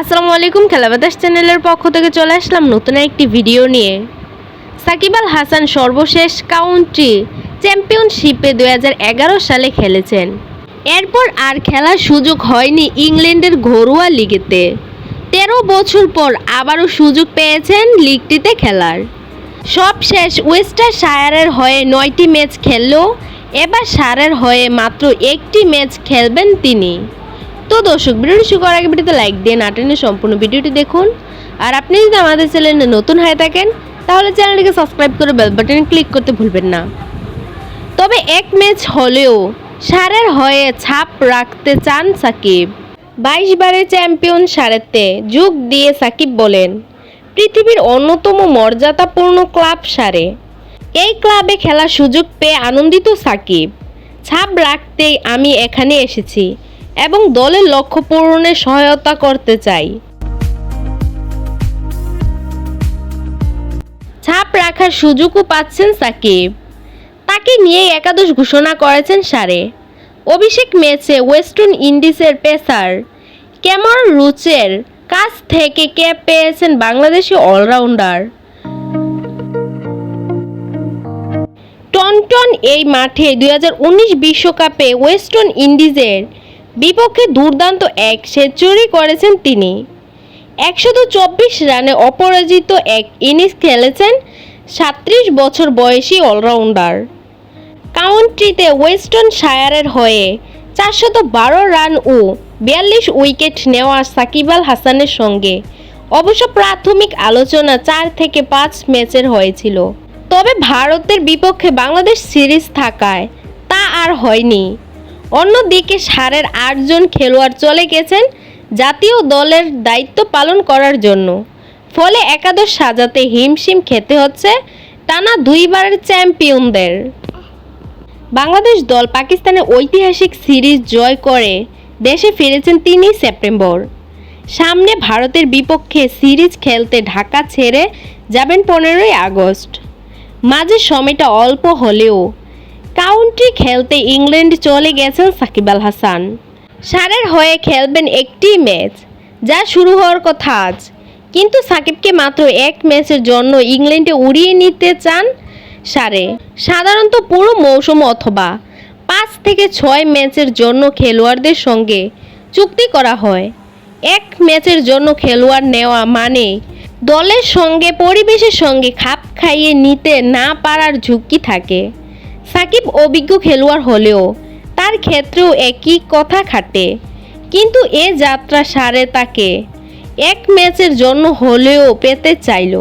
আসসালামু আলাইকুম খেলাবাতাস চ্যানেলের পক্ষ থেকে চলে আসলাম নতুন একটি ভিডিও নিয়ে। সাকিব আল হাসান সর্বশেষ কাউন্ট্রি চ্যাম্পিয়নশিপে দু হাজার এগারো সালে খেলেছেন। এরপর আর খেলার সুযোগ হয়নি ইংল্যান্ডের ঘরোয়া লিগেতে। তেরো বছর পর আবারও সুযোগ পেয়েছেন লিগটিতে খেলার। সবশেষ ওয়েস্টার শায়ারের হয়ে নয়টি ম্যাচ খেললেও এবার সারের হয়ে মাত্র একটি ম্যাচ খেলবেন তিনি। তো দর্শক, ভিডিওটি শুরু করার আগে ভিডিওতে লাইক দিয়ে নাটেনে সম্পূর্ণ ভিডিওটি দেখুন। আর আপনি যদি আমাদের চ্যানেলে নতুন হয়ে থাকেন, তাহলে চ্যানেলটিকে সাবস্ক্রাইব করে বেল বাটনে ক্লিক করতে ভুলবেন না। তবে এক ম্যাচ হলেও সারের হয়ে ছাপ রাখতে চান সাকিব। বাইশ বারের চ্যাম্পিয়ন সারেতে যোগ দিয়ে সাকিব বলেন, পৃথিবীর অন্যতম মর্যাদাপূর্ণ ক্লাব সারে। এই ক্লাবে খেলার সুযোগ পেয়ে আনন্দিত সাকিব। ছাপ রাখতেই আমি এখানে এসেছি। এবং দলের লক্ষ্য পূরণে সহায়তা করতে চাই। ছাপ রাখার সুযোগও পাচ্ছেন সাকিব। তাকে নিয়ে একাদশ ঘোষণা করেছেন সারে। অভিষেক ম্যাচে ওয়েস্টার্ন ইন্ডিজের পেসার কেমন রুচের কাছ থেকে ক্যাপ পেয়েছেন বাংলাদেশি অলরাউন্ডার। টনটন এই মাঠে দুই বিশ্বকাপে ওয়েস্টার্ন ইন্ডিজের বিপক্ষে দুর্দান্ত এক সেঞ্চুরি করেছেন তিনি। একশত চব্বিশ রানে অপরাজিত এক ইনিংস খেলেছেন সাত্রিশ বছর বয়সী অলরাউন্ডার। কাউন্ট্রিতে ওয়েস্টার্ন শায়ারের হয়ে চারশত বারো রান ও বিয়াল্লিশ উইকেট নেওয়া সাকিব আল হাসানের সঙ্গে অবশ্য প্রাথমিক আলোচনা চার থেকে পাঁচ ম্যাচের হয়েছিল। তবে ভারতের বিপক্ষে বাংলাদেশ সিরিজ থাকায় তা আর হয়নি। অন্যদিকে সারের আটজন খেলোয়াড় চলে গেছেন জাতীয় দলের দায়িত্ব পালন করার জন্য। ফলে একাদশ সাজাতে হিমশিম খেতে হচ্ছে টানা দুইবারের চ্যাম্পিয়নদের। বাংলাদেশ দল পাকিস্তানের ঐতিহাসিক সিরিজ জয় করে দেশে ফিরেছেন তিন সেপ্টেম্বর। সামনে ভারতের বিপক্ষে সিরিজ খেলতে ঢাকা ছেড়ে যাবেন পনেরোই আগস্ট। মাঝে সময়টা অল্প হলেও কাউন্টি খেলতে ইংল্যান্ড চলে গেছেন সাকিব আল হাসান। সারের হয়ে খেলবেন একটি ম্যাচ, যা শুরু হওয়ার কথা আজ। কিন্তু সাকিবকে মাত্র এক ম্যাচের জন্য ইংল্যান্ডে উড়িয়ে নিতে চান সারে। সাধারণত পুরো মৌসুম অথবা পাঁচ থেকে ছয় ম্যাচের জন্য খেলোয়াড়দের সঙ্গে চুক্তি করা হয়। এক ম্যাচের জন্য খেলোয়াড় নেওয়া মানে দলের সঙ্গে, পরিবেশের সঙ্গে খাপ খাইয়ে নিতে না পারার ঝুঁকি থাকে। সাকিব অভিজ্ঞ খেলোয়াড় হলেও তার ক্ষেত্রেও একই কথা খাটে। কিন্তু এ যাত্রা সারে তাকে। এক ম্যাচের জন্য হলেও পেতে চাইল।